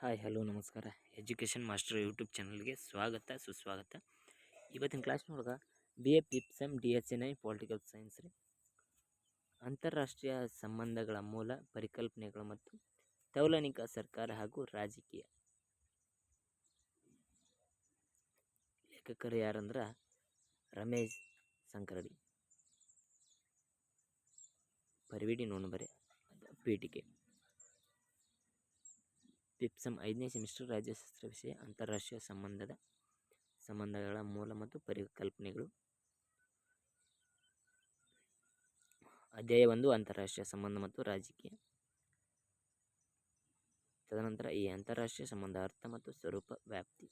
Hi, hello, ನಮಸ್ಕಾರ. Education master YouTube ಚಾನಲ್ಗೆ ಸ್ವಾಗತ, ಸುಸ್ವಾಗತ. ಇವತ್ತಿನ ಕ್ಲಾಸ್ನೊಳಗೆ B. A. ಪಿಪ್ಸಮ್ D. S N. I, political science ರೀ. ಅಂತಾರಾಷ್ಟ್ರೀಯ ಸಂಬಂಧಗಳ ಮೂಲ ಪರಿಕಲ್ಪನೆಗಳು ಮತ್ತು ತೌಲನಿಕ ಸರ್ಕಾರ ಹಾಗೂ ರಾಜಕೀಯ. ಲೇಖಕರು ಯಾರಂದ್ರೆ? ರಮೇಶ್ ಸಂಕರಡಿ. ಪರಿವಿಡಿ ನೋಡ್ಬರಿ ಪೀಠಿಕೆ. ಪಿಪ್ಸಮ್ ಐದನೇ ಸೆಮಿಸ್ಟರ್ ರಾಜ್ಯಶಾಸ್ತ್ರ ವಿಷಯ ಅಂತಾರಾಷ್ಟ್ರೀಯ ಸಂಬಂಧದ ಸಂಬಂಧಗಳ ಮೂಲ ಮತ್ತು ಪರಿಕಲ್ಪನೆಗಳು. ಅಧ್ಯಾಯ ಒಂದು, ಅಂತಾರಾಷ್ಟ್ರೀಯ ಸಂಬಂಧ ಮತ್ತು ರಾಜಕೀಯ. ತದನಂತರ ಈ ಅಂತಾರಾಷ್ಟ್ರೀಯ ಸಂಬಂಧ ಅರ್ಥ ಮತ್ತು ಸ್ವರೂಪ ವ್ಯಾಪ್ತಿ.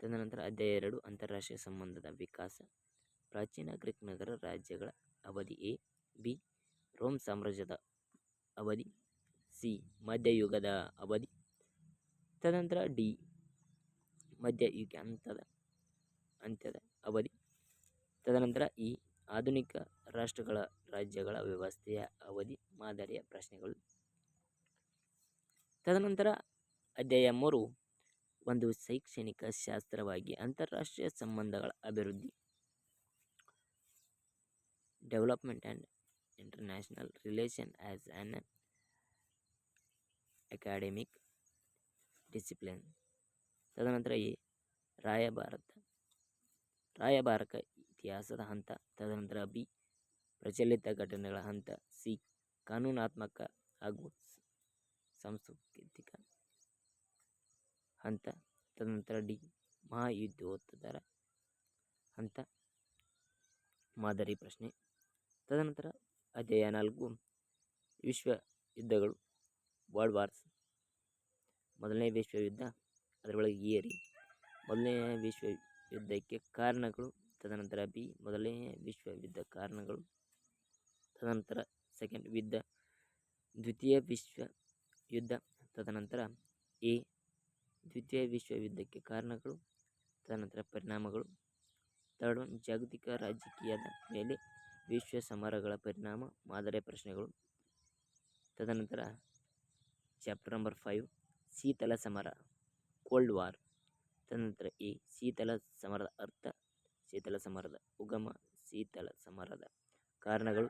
ತದನಂತರ ಅಧ್ಯಾಯ ಎರಡು, ಅಂತಾರಾಷ್ಟ್ರೀಯ ಸಂಬಂಧದ ವಿಕಾಸ. ಪ್ರಾಚೀನ ಗ್ರೀಕ್ ನಗರ ರಾಜ್ಯಗಳ ಅವಧಿ ಎ, ಬಿ, ರೋಮ್ ಸಾಮ್ರಾಜ್ಯದ ಅವಧಿ ಸಿ, ಮಧ್ಯಯುಗದ ಅವಧಿ. ತದನಂತರ ಡಿ, ಮಧ್ಯಯುಗ ಅಂತದ ಅಂತ್ಯದ ಅವಧಿ. ತದನಂತರ ಇ, ಆಧುನಿಕ ರಾಷ್ಟ್ರಗಳ ರಾಜ್ಯಗಳ ವ್ಯವಸ್ಥೆಯ ಅವಧಿ ಮಾದರಿಯ ಪ್ರಶ್ನೆಗಳು. ತದನಂತರ ಅಧ್ಯಾಯ ಮೂರು, ಒಂದು ಶೈಕ್ಷಣಿಕ ಶಾಸ್ತ್ರವಾಗಿ ಅಂತಾರಾಷ್ಟ್ರೀಯ ಸಂಬಂಧಗಳ ಅಭಿವೃದ್ಧಿ. Development and international relation as an academic discipline. ತದನಂತರ ಈ ರಾಯಭಾರತ, ರಾಯಭಾರಕ ಇತಿಹಾಸದ ಹಂತ, ತದನಂತರ ಬಿ, ಪ್ರಚಲಿತ ಘಟನೆಗಳ ಹಂತ, ಸಿ, ಕಾನೂನಾತ್ಮಕ ಹಾಗೂ ಸಾಂಸ್ಕೃತಿಕ ಹಂತ, ತದನಂತರ ಡಿ, ಮಹಾಯುದ್ಧೋತ್ತರ ಹಂತ, ಮಾದರಿ ಪ್ರಶ್ನೆ, ತದನಂತರ ಅಧ್ಯಾಯ ನಾಲ್ಕು, ವಿಶ್ವ ಯುದ್ಧಗಳು. ವರ್ಲ್ಡ್ ವಾರ್ಸ್ ಮೊದಲನೇ ವಿಶ್ವಯುದ್ಧ, ಅದರೊಳಗೆ ಏರಿ. ಮೊದಲನೇ ವಿಶ್ವ ಯುದ್ಧಕ್ಕೆ ಕಾರಣಗಳು, ತದನಂತರ ಬಿ. ಮೊದಲನೇ ವಿಶ್ವಯುದ್ಧ ಕಾರಣಗಳು, ತದನಂತರ ಸೆಕೆಂಡ್ ಯುದ್ಧ ದ್ವಿತೀಯ ವಿಶ್ವ ಯುದ್ಧ ತದನಂತರ ಎ. ದ್ವಿತೀಯ ವಿಶ್ವ ಯುದ್ಧಕ್ಕೆ ಕಾರಣಗಳು, ತದನಂತರ ಪರಿಣಾಮಗಳು. ಥರ್ಡ್ ಒನ್, ಜಾಗತಿಕ ರಾಜಕೀಯದ ಮೇಲೆ ವಿಶ್ವ ಸಮರಗಳ ಪರಿಣಾಮ ಮಾದರಿ ಪ್ರಶ್ನೆಗಳು. ತದನಂತರ ಚಾಪ್ಟರ್ ನಂಬರ್ ಫೈವ್ ಶೀತಲ ಸಮರ ಕೋಲ್ಡ್ ವಾರ್ ತದನಂತರ ಎ ಶೀತಲ ಸಮರದ ಅರ್ಥ ಶೀತಲ ಸಮರದ ಉಗಮ ಶೀತಲ ಸಮರದ ಕಾರಣಗಳು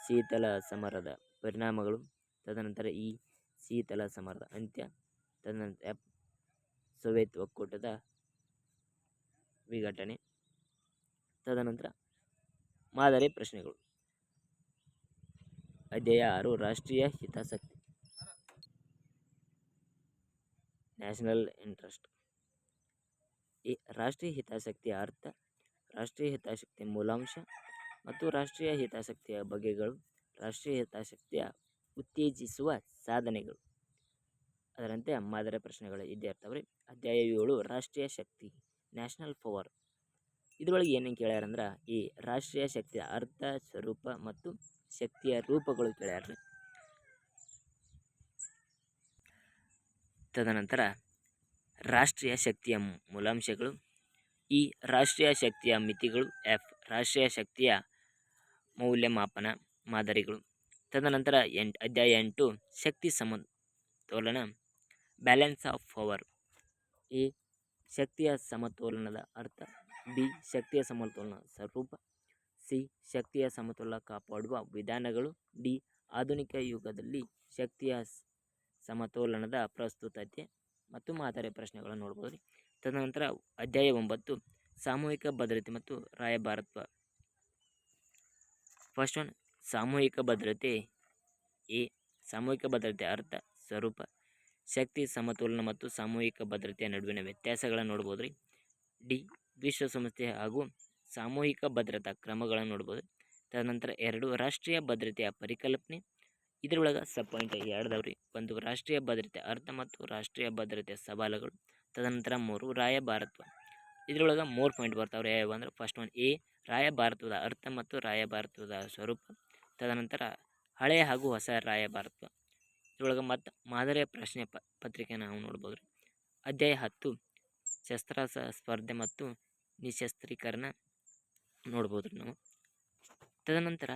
ಶೀತಲ ಸಮರದ ಪರಿಣಾಮಗಳು ತದನಂತರ ಈ ಶೀತಲ ಸಮರದ ಅಂತ್ಯ ತದನಂತರ ಸೋವಿಯತ್ ಒಕ್ಕೂಟದ ವಿಘಟನೆ ತದನಂತರ ಮಾದರಿ ಪ್ರಶ್ನೆಗಳು ಅಧ್ಯಾಯ ಆರು ರಾಷ್ಟ್ರೀಯ ಹಿತಾಸಕ್ತಿ ನ್ಯಾಷನಲ್ ಇಂಟ್ರೆಸ್ಟ್. ಈ ರಾಷ್ಟ್ರೀಯ ಹಿತಾಸಕ್ತಿಯ ಅರ್ಥ, ರಾಷ್ಟ್ರೀಯ ಹಿತಾಸಕ್ತಿಯ ಮೂಲಾಂಶ ಮತ್ತು ರಾಷ್ಟ್ರೀಯ ಹಿತಾಸಕ್ತಿಯ ಬಗೆಗಳು, ರಾಷ್ಟ್ರೀಯ ಹಿತಾಸಕ್ತಿಯ ಉತ್ತೇಜಿಸುವ ಸಾಧನೆಗಳು. ಅದರಂತೆ ಮಾದರಿ ಪ್ರಶ್ನೆಗಳು. ಇದ್ದೇ ಇರ್ತಾವೆ ರೀ ಅಧ್ಯಾಯ ಏಳು, ರಾಷ್ಟ್ರೀಯ ಶಕ್ತಿ, ನ್ಯಾಷನಲ್ ಪವರ್. ಇದರೊಳಗೆ ಏನೇನು ಕೇಳ್ಯಾರಂದ್ರೆ, ಈ ರಾಷ್ಟ್ರೀಯ ಶಕ್ತಿಯ ಅರ್ಥ ಸ್ವರೂಪ ಮತ್ತು ಶಕ್ತಿಯ ರೂಪಗಳು ಕೇಳ್ಯಾರ ತದನಂತರ ರಾಷ್ಟ್ರೀಯ ಶಕ್ತಿಯ ಮೂಲಾಂಶಗಳು, ಈ ರಾಷ್ಟ್ರೀಯ ಶಕ್ತಿಯ ಮಿತಿಗಳು ಎಫ್ ರಾಷ್ಟ್ರೀಯ ಶಕ್ತಿಯ ಮೌಲ್ಯಮಾಪನ ಮಾದರಿಗಳು. ತದನಂತರ ಎಂಟು, ಅಧ್ಯಾಯ ಎಂಟು, ಶಕ್ತಿ ಸಮತೋಲನ ಬ್ಯಾಲೆನ್ಸ್ ಆಫ್ ಪವರ್ ಎ, ಶಕ್ತಿಯ ಸಮತೋಲನದ ಅರ್ಥ, ಬಿ, ಶಕ್ತಿಯ ಸಮತೋಲನ ಸ್ವರೂಪ, ಸಿ, ಶಕ್ತಿಯ ಸಮತೋಲನ ಕಾಪಾಡುವ ವಿಧಾನಗಳು, ಡಿ, ಆಧುನಿಕ ಯುಗದಲ್ಲಿ ಶಕ್ತಿಯ ಸಮತೋಲನದ ಪ್ರಸ್ತುತತೆ ಮತ್ತು ಮಾದರಿ ಪ್ರಶ್ನೆಗಳನ್ನು ನೋಡ್ಬೋದು ರೀ. ತದನಂತರ ಅಧ್ಯಾಯ ಒಂಬತ್ತು, ಸಾಮೂಹಿಕ ಭದ್ರತೆ ಮತ್ತು ರಾಯಭಾರತ್ವ ಫಸ್ಟ್ ಒನ್ ಸಾಮೂಹಿಕ ಭದ್ರತೆ ಎ, ಸಾಮೂಹಿಕ ಭದ್ರತೆ ಅರ್ಥ, ಸ್ವರೂಪ. ಶಕ್ತಿ, ಸಮತೋಲನ ಮತ್ತು ಸಾಮೂಹಿಕ ಭದ್ರತೆಯ ನಡುವಿನ ವ್ಯತ್ಯಾಸಗಳನ್ನು ನೋಡ್ಬೋದು ರೀ. ಡಿ ವಿಶ್ವಸಂಸ್ಥೆ ಹಾಗೂ ಸಾಮೂಹಿಕ ಭದ್ರತಾ ಕ್ರಮಗಳನ್ನು ನೋಡ್ಬೋದು. ತದನಂತರ ಎರಡು, ರಾಷ್ಟ್ರೀಯ ಭದ್ರತೆಯ ಪರಿಕಲ್ಪನೆ. ಇದರೊಳಗೆ ಸಬ್ ಪಾಯಿಂಟ್ ಎರಡದವ್ರಿ ಒಂದು ರಾಷ್ಟ್ರೀಯ ಭದ್ರತೆ ಅರ್ಥ ಮತ್ತು ರಾಷ್ಟ್ರೀಯ ಭದ್ರತೆ ಸವಾಲುಗಳು, ತದನಂತರ ಮೂರು ರಾಯಭಾರತ್ವ ಇದರೊಳಗೆ ಮೂರು ಪಾಯಿಂಟ್ ಬರ್ತಾವ್ರಿ. ಯಾವ್ಯಾವ ಅಂದ್ರೆ ಫಸ್ಟ್ ಒನ್ ಎ ರಾಯಭಾರತ್ವದ ಅರ್ಥ ಮತ್ತು ರಾಯಭಾರತ್ವದ ಸ್ವರೂಪ, ತದನಂತರ ಹಳೆಯ ಹಾಗೂ ಹೊಸ ರಾಯಭಾರತ್ವ ಇದರೊಳಗೆ ಮತ್ತು ಮಾದರಿಯ ಪ್ರಶ್ನೆ ಪ ಪತ್ರಿಕೆ ನಾವು ನೋಡ್ಬೋದು ರೀ ಅಧ್ಯಾಯ ಹತ್ತು, ಶಸ್ತ್ರಾಸ್ತ್ರ ಸ್ಪರ್ಧೆ ಮತ್ತು ನಿಶಸ್ತ್ರೀಕರಣ ನೋಡ್ಬೋದು ನಾವು. ತದನಂತರ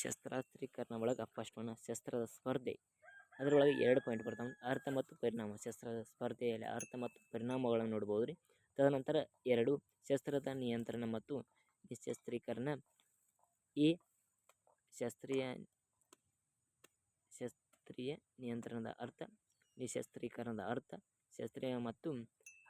ಶಸ್ತ್ರಾಸ್ತ್ರೀಕರಣ ಒಳಗೆ ಫಸ್ಟ್ ಒನ್ ಶಸ್ತ್ರದ ಸ್ಪರ್ಧೆ. ಅದರೊಳಗೆ ಎರಡು ಪಾಯಿಂಟ್ ಬರ್ತಾವೆ. ಅರ್ಥ ಮತ್ತು ಪರಿಣಾಮ. ಶಸ್ತ್ರದ ಸ್ಪರ್ಧೆಯಲ್ಲಿ ಅರ್ಥ ಮತ್ತು ಪರಿಣಾಮಗಳನ್ನು ನೋಡ್ಬೋದು ರೀ ತದನಂತರ ಎರಡು, ಶಸ್ತ್ರದ ನಿಯಂತ್ರಣ ಮತ್ತು ನಿಶಸ್ತ್ರೀಕರಣ. ಈ ಶಾಸ್ತ್ರೀಯ ಶಾಸ್ತ್ರೀಯ ನಿಯಂತ್ರಣದ ಅರ್ಥ, ನಿಶಸ್ತ್ರೀಕರಣದ ಅರ್ಥ, ಶಾಸ್ತ್ರೀಯ ಮತ್ತು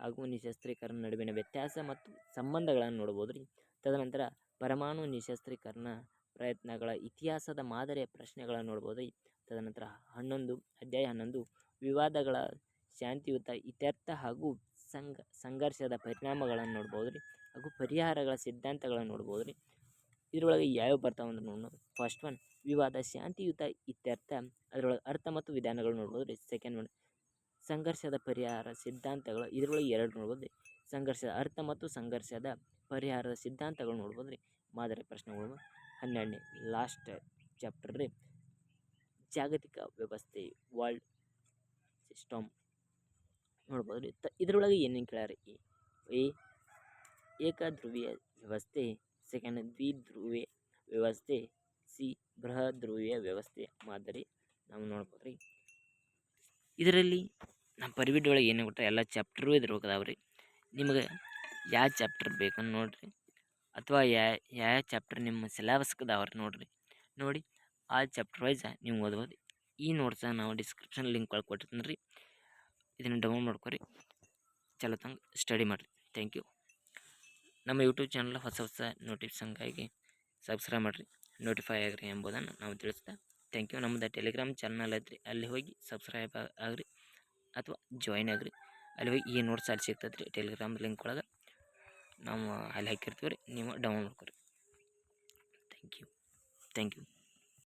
ಹಾಗೂ ನಿಶಸ್ತ್ರೀಕರಣ ನಡುವಿನ ವ್ಯತ್ಯಾಸ ಮತ್ತು ಸಂಬಂಧಗಳನ್ನು ನೋಡ್ಬೋದು ರೀ ತದನಂತರ ಪರಮಾಣು ನಿಶಸ್ತ್ರೀಕರಣ ಪ್ರಯತ್ನಗಳ ಇತಿಹಾಸದ ಮಾದರಿಯ ಪ್ರಶ್ನೆಗಳನ್ನು ನೋಡ್ಬೋದು. ತದನಂತರ ಹನ್ನೊಂದು, ಅಧ್ಯಾಯ ಹನ್ನೊಂದು, ವಿವಾದಗಳ ಶಾಂತಿಯುತ ಇತ್ಯರ್ಥ ಹಾಗೂ ಸಂಘ, ಸಂಘರ್ಷದ ಪರಿಣಾಮಗಳನ್ನು ನೋಡ್ಬೋದು ರೀ ಹಾಗೂ ಪರಿಹಾರಗಳ ಸಿದ್ಧಾಂತಗಳನ್ನು ನೋಡ್ಬೋದು ರೀ ಇದರೊಳಗೆ ಯಾವ್ಯಾವ ಬರ್ತಾವೆ ಅಂದ್ರೆ ನೋಡೋಣ ಫಸ್ಟ್ ಒನ್ ವಿವಾದ, ಶಾಂತಿಯುತ ಇತ್ಯರ್ಥ, ಅದರೊಳಗೆ ಅರ್ಥ ಮತ್ತು ವಿಧಾನಗಳು ನೋಡ್ಬೋದು ರೀ ಸೆಕೆಂಡ್ ಒನ್ ಸಂಘರ್ಷದ ಪರಿಹಾರ ಸಿದ್ಧಾಂತಗಳು, ಇದರೊಳಗೆ ಎರಡು ನೋಡ್ಬೋದು ರೀ ಸಂಘರ್ಷದ ಅರ್ಥ ಮತ್ತು ಸಂಘರ್ಷದ ಪರಿಹಾರದ ಸಿದ್ಧಾಂತಗಳು ನೋಡ್ಬೋದು ರೀ ಮಾದರಿ ಪ್ರಶ್ನೆಗಳು. ಹನ್ನೆರಡನೇ, ಲಾಸ್ಟ್ ಚಾಪ್ಟರ್ ರೀ. ಜಾಗತಿಕ ವ್ಯವಸ್ಥೆ, ವರ್ಲ್ಡ್ ಸಿಸ್ಟಮ್. ನೋಡ್ಬೋದು ರೀ. ತ, ಇದರೊಳಗೆ ಏನೇನು ಕೇಳ್ಯಾರ ಎ, ಏಕಧ್ರುವೀಯ ವ್ಯವಸ್ಥೆ. ಸೆಕೆಂಡ್ ದ್ವಿಧ್ರುವಿ ವ್ಯವಸ್ಥೆ. ಸಿ ಬೃಹಧ್ರುವೀಯ ವ್ಯವಸ್ಥೆ. ಮಾದರಿ ನಾವು ನೋಡ್ಬೋದು ರೀ. ಇದರಲ್ಲಿ ನಮ್ಮ ಪರಿವಿಡ್ ಒಳಗೆ ಏನು ಕೊಟ್ಟ ಎಲ್ಲ ಚಾಪ್ಟರು ಇದ್ರೊಳಗೆ ಅದಾವೆ ರೀ ನಿಮಗೆ ಯಾವ ಚಾಪ್ಟರ್ ಬೇಕನ್ನು ನೋಡಿರಿ. ಅಥವಾ ಯಾ ಯಾವ ಚಾಪ್ಟರ್ ನಿಮ್ಮ ಸಿಲೆಬಸ್ಗೆ ಅದಾವೆ ರೀ ನೋಡಿರಿ. ನೋಡಿ, ಆ ಚಾಪ್ಟರ್ ವೈಸ್ ನೀವು ಓದ್ಬೋದು. ಈ ನೋಟ್ಸ ನಾವು ಡಿಸ್ಕ್ರಿಪ್ಷನ್ ಲಿಂಕ್ ಒಳಗೆ ಕೊಟ್ಟಿರ್ತೀನಿ ರೀ. ಇದನ್ನು ಡೌನ್ಲೋಡ್ ಮಾಡ್ಕೊರಿ. ಚಲೋ ತಂಗ ಸ್ಟಡಿ ಮಾಡಿರಿ. ಥ್ಯಾಂಕ್ ಯು ನಮ್ಮ ಯೂಟ್ಯೂಬ್ ಚಾನಲ್ ಹೊಸ ಹೊಸ ನೋಟಿಫಿಕೇಷನ್ಗಾಗಿ ಸಬ್ಸ್ಕ್ರೈಬ್ ಮಾಡಿರಿ. ನೋಟಿಫೈ ಆಗಿರಿ ಎಂಬುದನ್ನು ನಾವು ತಿಳಿಸ್ತಾ. ಥ್ಯಾಂಕ್ ಯು ನಮ್ಮದು ಟೆಲಿಗ್ರಾಮ್ ಚಾನಲ್ ಐತ್ರಿ. ಅಲ್ಲಿ ಹೋಗಿ ಸಬ್ಸ್ಕ್ರೈಬ್ ಆಗ್ರಿ. ಅಥವಾ ಜಾಯಿನ್ ಆಗ್ರಿ. ಅಲ್ಲಿ ಹೋಗಿ ಈ ನೋಟ್ಸ್ ಅಲ್ಲಿ ಸಿಗ್ತದೆ ರೀ ಟೆಲಿಗ್ರಾಮ್ ಲಿಂಕ್ ಒಳಗೆ. ನಾವು ಅಲ್ಲಿ ಹಾಕಿರ್ತೀವಿ ರೀ ನೀವು ಡೌನ್ಲೋಡ್ ಮಾಡ್ಕೊರಿ ಥ್ಯಾಂಕ್ ಯು ಥ್ಯಾಂಕ್ ಯು